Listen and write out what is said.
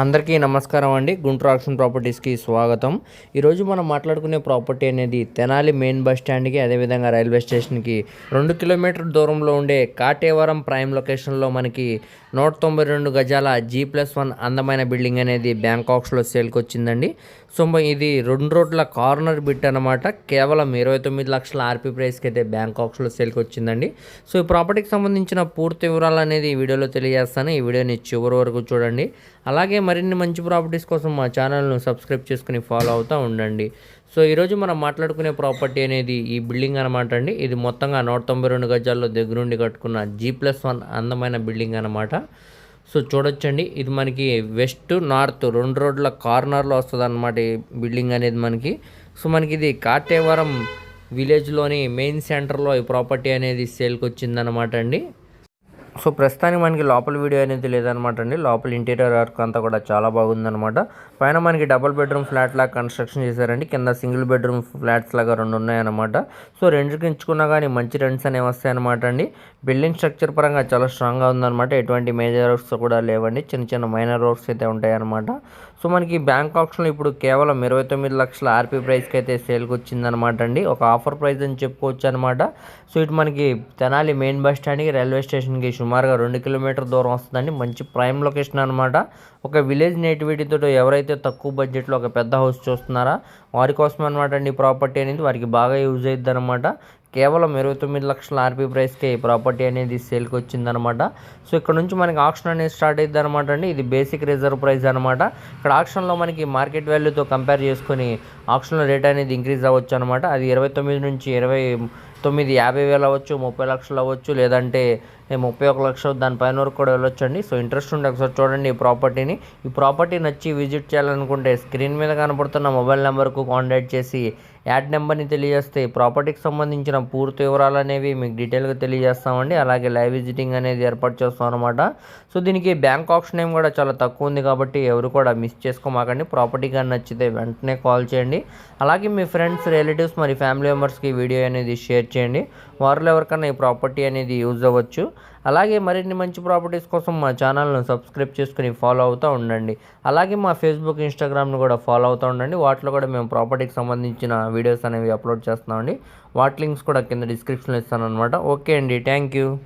అందరికీ నమస్కారం అండి. గుంటూరు ఆక్షన్ ప్రాపర్టీస్కి స్వాగతం. ఈరోజు మనం మాట్లాడుకునే ప్రాపర్టీ అనేది తెనాలి మెయిన్ బస్ స్టాండ్కి అదేవిధంగా రైల్వే స్టేషన్కి. రెండు కిలోమీటర్ దూరంలో ఉండే కాటేవరం ప్రైమ్ లొకేషన్లో మనకి నూట తొంభై రెండు గజాల జీ ప్లస్ వన్ అందమైన బిల్డింగ్ అనేది బ్యాంకాక్స్లో సేల్కి వచ్చిందండి సో ఇది రెండు రోడ్ల కార్నర్ బిట్ అనమాట కేవలం ఇరవై తొమ్మిది లక్షల ఆర్పీ ప్రైస్కి అయితే బ్యాంకాక్స్లో సేల్కి వచ్చిందండి సో ఈ ప్రాపర్టీకి సంబంధించిన పూర్తి వివరాలు అనేది ఈ వీడియోలో తెలియజేస్తాను. ఈ వీడియోని చివరి వరకు చూడండి. అలాగే మరిన్ని మంచి ప్రాపర్టీస్ కోసం మా ఛానల్ను సబ్స్క్రైబ్ చేసుకుని ఫాలో అవుతూ ఉండండి. సో ఈరోజు మనం మాట్లాడుకునే ప్రాపర్టీ అనేది ఈ బిల్డింగ్ అనమాట అండి. ఇది మొత్తంగా నూట తొంభై రెండు గజాల్లో దగ్గరుండి కట్టుకున్న జీ ప్లస్ వన్ అందమైన బిల్డింగ్ అనమాట సో చూడొచ్చండి. ఇది మనకి వెస్ట్ నార్త్ రెండు రోడ్ల కార్నర్లో వస్తుంది అనమాట ఈ బిల్డింగ్ అనేది మనకి. సో మనకి ఇది కాటేవరం విలేజ్లోని మెయిన్ సెంటర్లో ఈ ప్రాపర్టీ అనేది సేల్కి వచ్చిందనమాట అండి. సో ప్రస్తుతానికి మనకి లోపల వీడియో అనేది లేదనమాట అండి. లోపల ఇంటీరియర్ వర్క్ అంతా కూడా చాలా బాగుందనమాట. పైన మనకి డబుల్ బెడ్రూమ్ ఫ్లాట్ లాగా కన్స్ట్రక్షన్ చేశారండి. కింద సింగిల్ బెడ్రూమ్ ఫ్లాట్స్ లాగా రెండు ఉన్నాయన్నమాట. సో రెండుకి ఎంచుకున్నా కానీ మంచి రెంట్స్ అనేవి వస్తాయన్నమాట అండి. బిల్డింగ్ స్ట్రక్చర్ పరంగా చాలా స్ట్రాంగ్గా ఉందన్నమాట. ఎటువంటి మేజర్ వర్క్స్ కూడా లేవండి. చిన్న చిన్న మైనర్ వర్క్స్ అయితే ఉంటాయన్నమాట. సో మనకి బ్యాంక్ ఆప్షన్లో ఇప్పుడు కేవలం ఇరవై తొమ్మిది లక్షల ఆర్పీ ప్రైస్కి అయితే సేల్కి వచ్చిందనమాట అండి. ఒక ఆఫర్ ప్రైస్ అని చెప్పుకోవచ్చు అనమాట సో ఇటు మనకి తెనాలి మెయిన్ బస్ స్టాండ్కి రైల్వే స్టేషన్కి సుమారుగా రెండు కిలోమీటర్ దూరం వస్తుందండి. మంచి ప్రైమ్ లొకేషన్ అనమాట ఒక విలేజ్ నేటివిటీతో ఎవరైతే తక్కువ బడ్జెట్లో ఒక పెద్ద హౌస్ చూస్తున్నారా వారి కోసం అనమాట అండి ప్రాపర్టీ అనేది. వారికి బాగా యూజ్ అవుతుంది అనమాట కేవలం ఇరవై తొమ్మిది లక్షల ఆర్పీ ప్రైస్కి ఈ ప్రాపర్టీ అనేది సేల్కి వచ్చిందనమాట సో ఇక్కడ నుంచి మనకి ఆప్షన్ అనేది స్టార్ట్ అయింది అనమాట అండి. ఇది బేసిక్ రిజర్వ్ ప్రైస్ అనమాట ఇక్కడ ఆప్షన్లో మనకి మార్కెట్ వాల్యూతో కంపేర్ చేసుకొని ఆప్షన్లో రేట్ అనేది ఇంక్రీజ్ అవ్వచ్చు అనమాట అది ఇరవై తొమ్మిది నుంచి ఇరవై తొమ్మిది యాభై వేలు అవ్వచ్చు ముప్పై లక్షలు అవ్వచ్చు లేదంటే ముప్పై ఒక లక్ష దానిపైన వరకు కూడా వెళ్ళొచ్చు అండి సో ఇంట్రెస్ట్ ఉంటే ఒకసారి చూడండి ఈ ప్రాపర్టీని. ఈ ప్రాపర్టీ నచ్చి విజిట్ చేయాలనుకుంటే స్క్రీన్ మీద కనపడుతున్న మొబైల్ నెంబర్కు కాంటాక్ట్ చేసి యాడ్ నెంబర్ని తెలియజేస్తే ప్రాపర్టీకి సంబంధించిన పూర్తి వివరాలు అనేవి మీకు డీటెయిల్గా తెలియజేస్తామండి. అలాగే లైవ్ విజిటింగ్ అనేది ఏర్పాటు చేస్తాం అనమాట సో దీనికి బ్యాంక్ ఆప్షన్ ఏం కూడా చాలా తక్కువ ఉంది కాబట్టి ఎవరు కూడా మిస్ చేసుకోమాకండి. ప్రాపర్టీ కానీ నచ్చితే వెంటనే కాల్ చేయండి. అలాగే మీ ఫ్రెండ్స్ రిలేటివ్స్ మరి ఫ్యామిలీ మెంబర్స్కి వీడియో అనేది షేర్ చేయండి. వారిలో ఎవరికైనా ఈ ప్రాపర్టీ అనేది యూజ్ అవ్వచ్చు. అలాగే మరిన్ని మంచి ప్రాపర్టీస్ కోసం మా ఛానల్ను సబ్స్క్రైబ్ చేసుకుని ఫాలో అవుతూ ఉండండి. అలాగే మా ఫేస్బుక్ ఇన్స్టాగ్రామ్ను కూడా ఫాలో అవుతూ ఉండండి. వాటిలో కూడా మేము ప్రాపర్టీకి సంబంధించిన వీడియోస్ అనేవి అప్లోడ్ చేస్తున్నామండి. వాటి లింక్స్ కూడా కింద డిస్క్రిప్షన్లో ఇస్తాను అనమాట ఓకే అండి. Thank you.